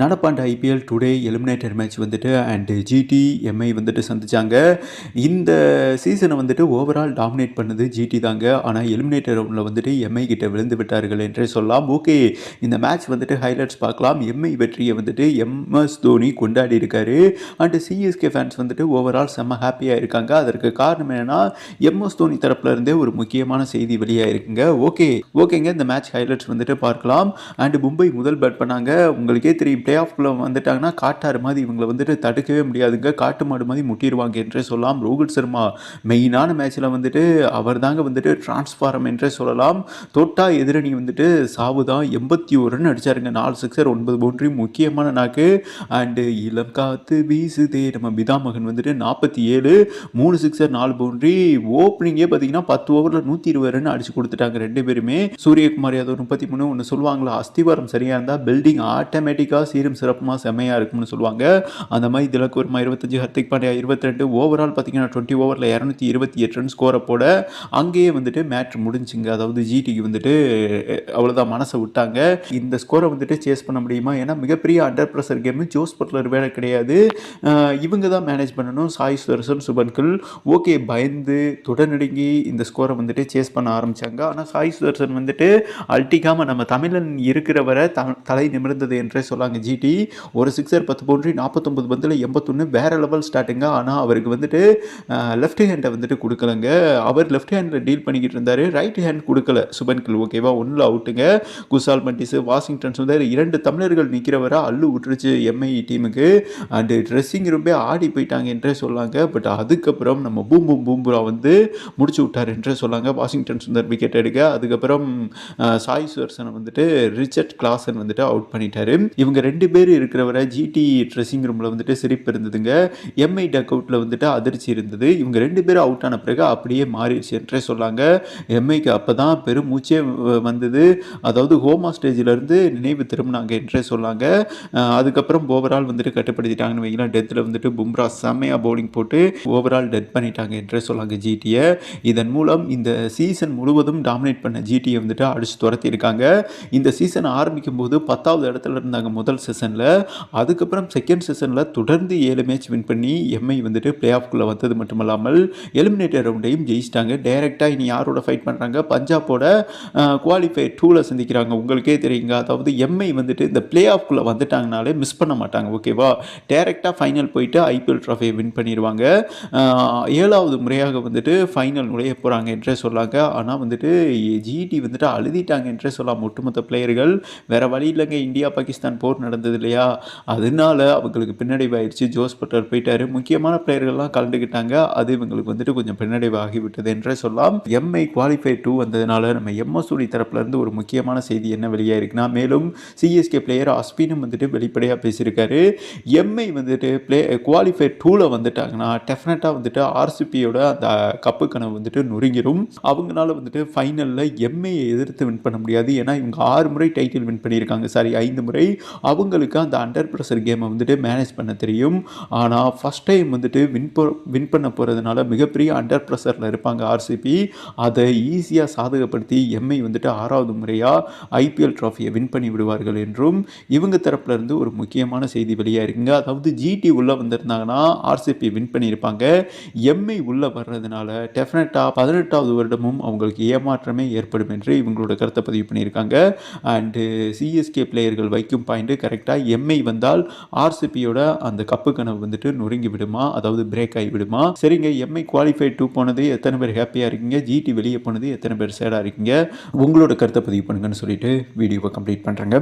நடப்பாண்டு I P L today eliminator match வந்துட்டு and G T M I வந்துட்டு சந்திச்சாங்க. இந்த சீசனை வந்துட்டு ஓவரால் டாமினேட் பண்ணது ஜிடி தாங்க. ஆனால் எலிமினேட்டர் ரவுண்டில் வந்துட்டு எம்ஐ கிட்ட விழுந்து விட்டார்கள் என்றே சொல்லலாம். ஓகே இந்த மேட்ச் வந்துட்டு ஹைலைட்ஸ் பார்க்கலாம். எம்ஐ வெற்றியை வந்துட்டு எம்எஸ் தோனி கொண்டாடி இருக்காரு. And C S K fans வந்துட்டு ஓவரால் செம்ம ஹாப்பியாக இருக்காங்க. அதற்கு காரணம் என்னன்னா எம்எஸ் தோனி தரப்புல இருந்தே ஒரு முக்கியமான செய்தி வெளியாக இருக்குங்க ஓகே ஓகேங்க இந்த மேட்ச் ஹைலைட்ஸ் வந்துட்டு பார்க்கலாம். அண்டு மும்பை முதல் பேட் பண்ணாங்க. உங்களுக்கே தெரியும் பிளே ஆஃப்குள்ளே வந்துட்டாங்கன்னா காட்டாறு மாதிரி இவங்களை வந்துட்டு தடுக்கவே முடியாதுங்க. காட்டு மாடு மாதிரி முட்டிடுவாங்க என்றே சொல்லலாம். ரோஹித் சர்மா மெயினான மேட்ச்சில் வந்துட்டு அவர் தாங்க வந்துட்டு டிரான்ஸ்ஃபாரம் என்றே சொல்லலாம். தொட்டா எதிரணி வந்துட்டு சாவு தான். எண்பத்தி ஒரு ரன் அடிச்சாருங்க. நாலு சிக்ஸர் ஒன்பது பவுண்டரி முக்கியமான நாக்கு. அண்டு இளம் காத்து வீசுதே. நம்ம பிதாமகன் வந்துட்டு நாற்பத்தி ஏழு மூணு சிக்ஸர் நாலு பவுண்டரி ஓப்பனிங்கே பார்த்தீங்கன்னா பத்து ஓவரில் நூற்றி இருபது ரன் அடிச்சு கொடுத்துட்டாங்க ரெண்டு பேருமே. சூரியகுமார் யாதவ் முப்பத்தி மூணு ஒன்று சொல்லுவாங்களா? அஸ்திவாரம் சரியாக இருந்தால் பில்டிங் ஆட்டோமேட்டிக்காக சீரும் சிறப்புமாக செம்மையாக இருக்கும்னு சொல்லுவாங்க. அந்த மாதிரி திலக் வர்மா இருபத்தஞ்சு ஹர்திக் பாண்டியா இருபத்தி ரெண்டு ஓவரால் பார்த்தீங்கன்னா டுவெண்ட்டி ஓவரில் இரநூத்தி இருபத்தி எட்டு ரன் ஸ்கோரை போட அங்கேயே வந்துட்டு மேட்ச் முடிஞ்சுங்க. அதாவது ஜிடிக்கு வந்துட்டு அவ்வளோதான் மனசை விட்டாங்க. இந்த ஸ்கோரை வந்துட்டு சேஸ் பண்ண முடியுமா? ஏன்னா மிகப்பெரிய under pressure game Jos Buttler வேலை கிடையாது. இவங்க தான் மேனேஜ் பண்ணணும். சாய் சுதர்சன் சுபன்கில். ஓகே பயந்து தொடநடுங்கி இந்த ஸ்கோரை வந்துட்டு சேஸ் பண்ண ஆரம்பித்தாங்க ஆனால் சாய் சுதர்சன் வந்துட்டு அல்டிக்காமல் நம்ம தமிழன் இருக்கிற வரை த தலை நிமிர்ந்தது என்றே சொல்லாங்க ஜிடி. ஒரு சிக்ஸர் பத்து பவுண்ட்ரி நாற்பத்தொம்பது பந்தில் எண்பத்தொன்று வேறு லெவல் ஸ்டார்டிங்காக ஆனால் அவருக்கு வந்துட்டு லெஃப்ட் ஹேண்டை வந்துட்டு கொடுக்கலங்க. அவர் லெஃப்ட் ஹேண்டில் டீல் பண்ணிக்கிட்டு இருந்தார். ரைட் ஹேண்ட் கொடுக்கல. சுபன்கில் ஓகேவா ஒன்றில் அவுட்டுங்க குசால் மண்டிஸு வாஷிங்டன் சுந்தர் இரண்டு தமிழர்கள் நிற்கிறவரை அள்ளு விட்டுருச்சு எம்ஐ டீமுக்கு அண்டு ட்ரெஸ்ஸிங் ரூமே ஆடி போயிட்டாங்க என்றே சொல்லாங்க. பட் அதுக்கப்புறம் நம்ம பூம் பூம் பூம்புரா வந்து முடிச்சு விட்டார் என்றே சொல்லாங்க. வாஷிங்டன் சுந்தர் விக்கெட் எடுக்க. அதுக்கப்புறம் சாய் சுதர்சனை வந்துட்டு ரிச்சர்ட் கிளாசன் வந்துட்டு அவுட் பண்ணிட்டாரு. இவங்க ரெண்டு பேர் இருக்கிறவரை ஜிடி ட்ரெஸ்ஸிங் ரூமில் வந்துட்டு சிரிப்பு இருந்ததுங்க. எம்ஐ டக் அவுட்டில் வந்துட்டு அதிர்ச்சி இருந்தது. இவங்க ரெண்டு பேரும் அவுட் ஆன பிறகு அப்படியே மாறிடுச்சு என்றே சொல்லாங்க எம்ஐக்கு அப்போ தான் பெரும் மூச்சே வந்தது. அதாவது ஹோமா ஸ்டேஜிலேருந்து நினைவு திரும்பினாங்க என்றே சொல்லாங்க அதுக்கப்புறம் ஓவரால் வந்துட்டு கட்டுப்படுத்திட்டாங்கன்னு வைங்களா டெத்தில் வந்துட்டு பும்ரா செம்மையாக பவுலிங் போட்டு ஓவரால் டெத் பண்ணிட்டாங்க என்றே சொல்லாங்க ஜிடியை இதன் மூலம் இந்த சீசன் முழுவதும் டாமினேட் பண்ண ஜிடியை வந்துட்டு அடிச்சு துரத்தி இருக்காங்க இந்த சீசன் ஆரம்பிக்கும் போது பத்தாவது இடத்துல இருந்தாங்க முதல் செஷனில் அதுக்கப்புறம் செகண்ட் செஷனில் தொடர்ந்து ஏழு மேட்ச் வின் பண்ணி எம்ஐ வந்துட்டு பிளே ஆஃப்குள்ளே வந்தது மட்டுமல்லாமல் எலிமினேட்டர் ரவுண்டையும் ஜெயிச்சிட்டாங்க. டைரெக்டாக இனி யாரோட ஃபைட் பண்ணுறாங்க பஞ்சாபோட குவாலிஃபை டூவில் சந்திக்கிறாங்க. உங்களுக்கே தெரியுங்க. அதாவது எம்ஐ வந்துட்டு இந்த பிளே ஆஃப்குள்ளே வந்துட்டாங்கனாலே மிஸ் பண்ண மாட்டாங்க. ஓகேவா டைரெக்டாக ஃபைனல் போயிட்டு ஐபிஎல் ட்ராஃபியை வின் பண்ணிடுவாங்க ஏழாவது முறையாக வந்துட்டு ஃபைனல் நுழைய போகிறாங்க என்றே சொல்லாங்க. ஆனால் வந்துட்டு ஜிடி வந்துட்டு அழுதிட்டாங்க என்றே சொல்லலாம் ஒட்டுமொத்த பிளேயர்கள் வேறு வழி இல்லைங்க. இந்தியா பாகிஸ்தான் போர் நடந்தது இல்லையா அதனால அவங்களுக்கு பின்னடைவாயிடுச்சு ஜோஸ் பட்டர் போயிட்டாரு. முக்கியமான பிளேயர்கள்லாம் கலந்துக்கிட்டாங்க. அது இவங்களுக்கு வந்துட்டு கொஞ்சம் பின்னடைவாகிவிட்டது என்றே சொல்லலாம். எம்ஐ குவாலிஃபை டூ வந்ததுனால நம்ம எம்எஸ் தோனி தரப்புல ஒரு முக்கியமான செய்தி என்ன வெளியாயிருக்குன்னா மேலும் சிஎஸ்கே பிளேயர் அஸ்வினும் வந்துட்டு வெளிப்படையாக பேசியிருக்காரு. எம்ஐ வந்துட்டு பிளே குவாலிஃபை டூவில் வந்துட்டாங்கன்னா டெஃபினட்டாக வந்துட்டு ஆர்சிபியோட அந்த கப்பு கனவு வந்துட்டு நொறுங்கிடும் அவங்களால வந்துட்டு ஃபைனலில் எம்ஐயை எதிர்த்து வின் பண்ண முடியாது. ஏன்னா இவங்க ஆறு முறை டைட்டில் வின் பண்ணியிருக்காங்க. சாரி ஐந்து முறை. அவங்களுக்கு அந்த அண்டர் ப்ரெஷர் கேமை வந்துட்டு மேனேஜ் பண்ண தெரியும். ஆனால் ஃபஸ்ட் டைம் வந்துட்டு வின் போ வின் பண்ண போகிறதுனால மிகப்பெரிய அண்டர் ப்ரெஷரில் இருப்பாங்க ஆர்சிபி அதை ஈஸியாக சாதகப்படுத்தி எம்ஐ வந்துட்டு ஆறாவது முறையாக ஐபிஎல் ட்ராஃபியை வின் பண்ணி விடுவார்கள் என்றும் இவங்க தரப்புலேருந்து ஒரு முக்கியமான செய்தி வெளியாக இருக்குங்க அதாவது ஜிடி உள்ளே வந்திருந்தாங்கன்னா ஆர்சிபி வின் பண்ணியிருப்பாங்க. எம்ஐ உள்ளே வர்றதுனால டெஃபினட்டாக பதினெட்டாவது வருடமும் அவங்களுக்கு ஏமாற்றமே ஏற்படும் என்று இவங்களோட கருத்தை பதிவு பண்ணியிருக்காங்க. அண்டு சிஎஸ்கே பிளேயர்கள் வைக்கும் பாயிண்ட்டு கரெக்டாக எம்ஐ வந்தால் ஆர்சிபியோட அந்த கப்பு கனவு வந்துட்டு நொறுங்கி விடுமா? அதாவது பிரேக் ஆகி விடுமா? சரிங்க எம்ஐ குவாலிஃபை டூ போனது எத்தனை பேர் ஹாப்பியாக இருக்கீங்க? ஜிடி வெளியே போனது எத்தனை பேர் சேடாக இருக்கீங்க? உங்களோட கருத்தை பதிவு பண்ணுங்கன்னு சொல்லிட்டு வீடியோவை கம்ப்ளீட் பண்ணுறேங்க